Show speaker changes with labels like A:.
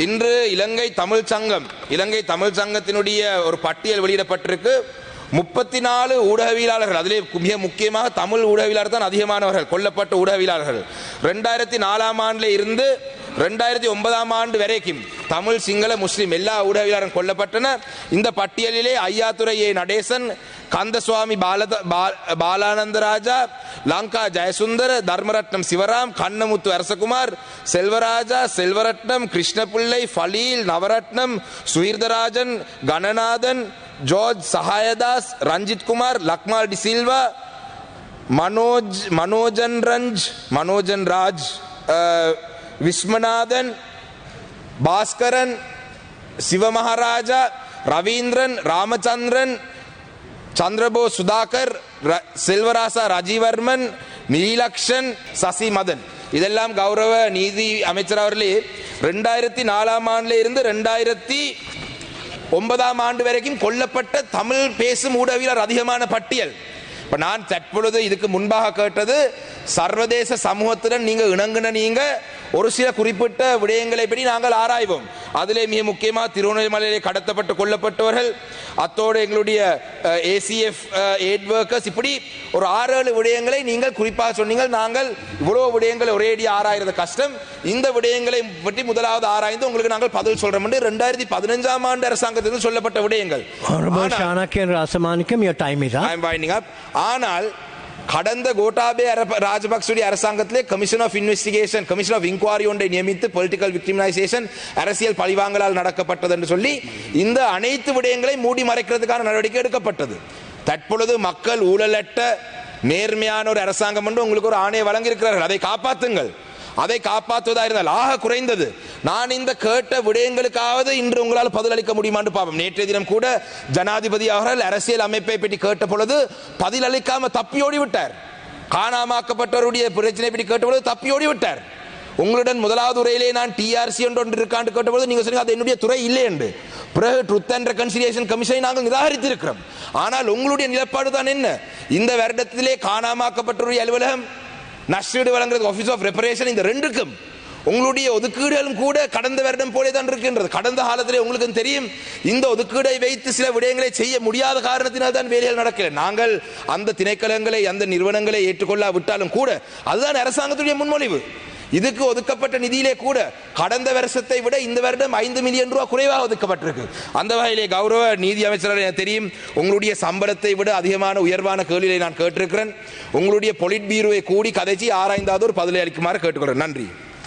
A: இன்று இலங்கை தமிழ் சங்கம் இலங்கை தமிழ் சங்கத்தினுடைய ஒரு பட்டியல் வெளியிடப்பட்டிருக்கு. முப்பத்தி நாலு ஊடகவியலாளர்கள் அதிலே மிக முக்கியமாக தமிழ் ஊடகவியலாளர் தான் அதிகமானவர்கள் கொல்லப்பட்ட ஊடகவியலாளர்கள். ரெண்டாயிரத்தி நாலாம் ஆண்டில் இருந்து ரெண்டாயிரத்தி ஒன்பதாம் ஆண்டு வரைக்கும் தமிழ் சிங்கள முஸ்லீம் எல்லா ஊடகவியலாளரும் கொல்லப்பட்டன இந்த பட்டியலிலே ஐயாத்துறை ஏ நடேசன் கந்தசுவாமி பாலத பாலானந்தராஜா லங்கா ஜெயசுந்தர் தர்மரட்னம் சிவராம் கண்ணமுத்து அரசகுமார் செல்வராஜா செல்வரட்னம் கிருஷ்ணபிள்ளை ஃபலீல் நவரட்னம் சுஹீர்தராஜன் கணநாதன் ஜோர்ஜ் சஹாயதாஸ் ரஞ்சித் குமார் லக்மால் டி சில்வா மனோஜ் மனோஜன் ரஞ்ச் மனோஜன் ராஜ் விஸ்வநாதன் பாஸ்கரன் சிவமகாராஜா ரவீந்திரன் ராமச்சந்திரன் சந்திரபோஸ் சுதாகர் ர- செல்வராசா ராஜீவர்மன் நீலக்ஷன் சசி மதன் இதெல்லாம் கௌரவ நீதி அமைச்சர் அவர்களே ரெண்டாயிரத்தி நாலாம் ஆண்டுல இருந்து ரெண்டாயிரத்தி ஒன்பதாம் ஆண்டு வரைக்கும் கொல்லப்பட்ட தமிழ் பேசும் ஊடகவியலர் அதிகமான பட்டியல். இப்ப நான் தற்பொழுது இதுக்கு முன்பாக கேட்டது சர்வதேச சமூகத்துடன் நீங்க இணங்குன நீங்க ஒரு சில குறிப்பிட்ட விடயங்களை பற்றி நாங்கள் ஆராய்வோம். அதிலே மிக முக்கியமாக திருவண்ணாமலையிலே கடத்தப்பட்டு கொல்லப்பட்டவர்கள் அத்தோடு எங்களுடைய ஏசிஎஃப் எய்ட் ஒர்க்கர்ஸ் இப்படி ஒரு ஆறு ஏழு விடயங்களை நீங்கள் குறிப்பாக சொன்னீங்க நாங்கள் இவ்வளவு விடயங்களை ஒரேடி ஆராய்றது கஷ்டம். இந்த விடயங்களை பற்றி முதலாவது ஆராய்ந்து உங்களுக்கு நாங்கள் பதில் சொல்றோம் என்று ரெண்டாயிரத்தி பதினஞ்சாம் ஆண்டு அரசாங்கத்திலிருந்து சொல்லப்பட்ட விடயங்கள். ஆனால்- கடந்த கோட்டாபே ராஜபக்சுடைய அரசாங்கத்திலே commission of investigation commission of inquiry ஒன்றை நியமித்து பொலிட்டிக்கல் விக்டிமினைசேஷன் அரசியல் பழிவாங்கலால் நடக்கப்பட்டது என்று சொல்லி இந்த அனைத்து விடயங்களை மூடி மறைக்கிறதுக்கான நடவடிக்கை எடுக்கப்பட்டது. தற்பொழுது மக்கள் ஊழலற்ற நேர்மையான ஒரு அரசாங்கம் என்று உங்களுக்கு ஒரு ஆணையை வழங்கியிருக்கிறார்கள். அதை காப்பாற்றுங்கள் அதை காப்பாற்றுவதா இருந்தால் ஆக குறைந்தது. நான் இந்த கேட்ட விடயங்களுக்காவது இன்று உங்களால் பதிலளிக்க முடியுமான்னு பார்ப்போம் நேற்றைய தினம் கூட ஜனாதிபதி அவர்கள் அரசியல் அமைப்பை பற்றி கேட்ட பொழுது பதிலளிக்காம தப்பியோடி விட்டார் காணாமாக்கப்பட்டவருடைய பிரச்சனை பற்றி கேட்ட பொழுது தப்பியோடி விட்டார் உங்களுடன் முதலாவது உரையிலே நான் டிஆர்சி என்று ஒன்று இருக்கான்னு கேட்டபோது நீங்க சொன்னீங்க அது என்னுடைய துறை இல்லை என்று பிறகு ட்ருத் அண்ட் ரெகன்சிலியேஷன் கமிஷனை நாங்கள் நிராகரித்திருக்கிறோம். ஆனால் உங்களுடைய நிலப்பாடு தான் என்ன? இந்த வருடத்திலே காணாமாக்கப்பட்டவருடைய அலுவலகம் நஷ்டீடு வழங்குறது ஆஃபீஸ் ஆஃப் ரெப்பரேஷன் இந்த ரெண்டுக்கும் உங்களுடைய ஒதுக்கீடுகளும் கூட கடந்த வருடம் போலே தான் இருக்கின்றது. கடந்த காலத்திலே உங்களுக்கு தெரியும் இந்த ஒதுக்கீடை வைத்து சில விடயங்களை செய்ய முடியாத காரணத்தினால் தான் வேலைகள் நடக்கல. நாங்கள் அந்த திணைக்களங்களை அந்த நிறுவனங்களை ஏற்றுக்கொள்ளா விட்டாலும் கூட அதுதான் அரசாங்கத்துடைய முன்மொழிவு. இதுக்கு ஒதுக்கப்பட்ட நிதியிலே கூட கடந்த வருஷத்தை விட இந்த வருடம் ஐந்து மில்லியன் ரூபாய் குறைவாக ஒதுக்கப்பட்டிருக்கு. அந்த வகையிலே கௌரவ நீதி அமைச்சர் எனக்கு தெரியும் உங்களுடைய சம்பளத்தை விட அதிகமான உயர்வான கேள்வியை நான் கேட்டிருக்கிறேன். உங்களுடைய பொலிட் பீரோவை கூடி கதைச்சி ஆராய்ந்தாவது ஒரு பதிலை அளிக்குமாறு கேட்டுக்கொள்கிறேன். நன்றி.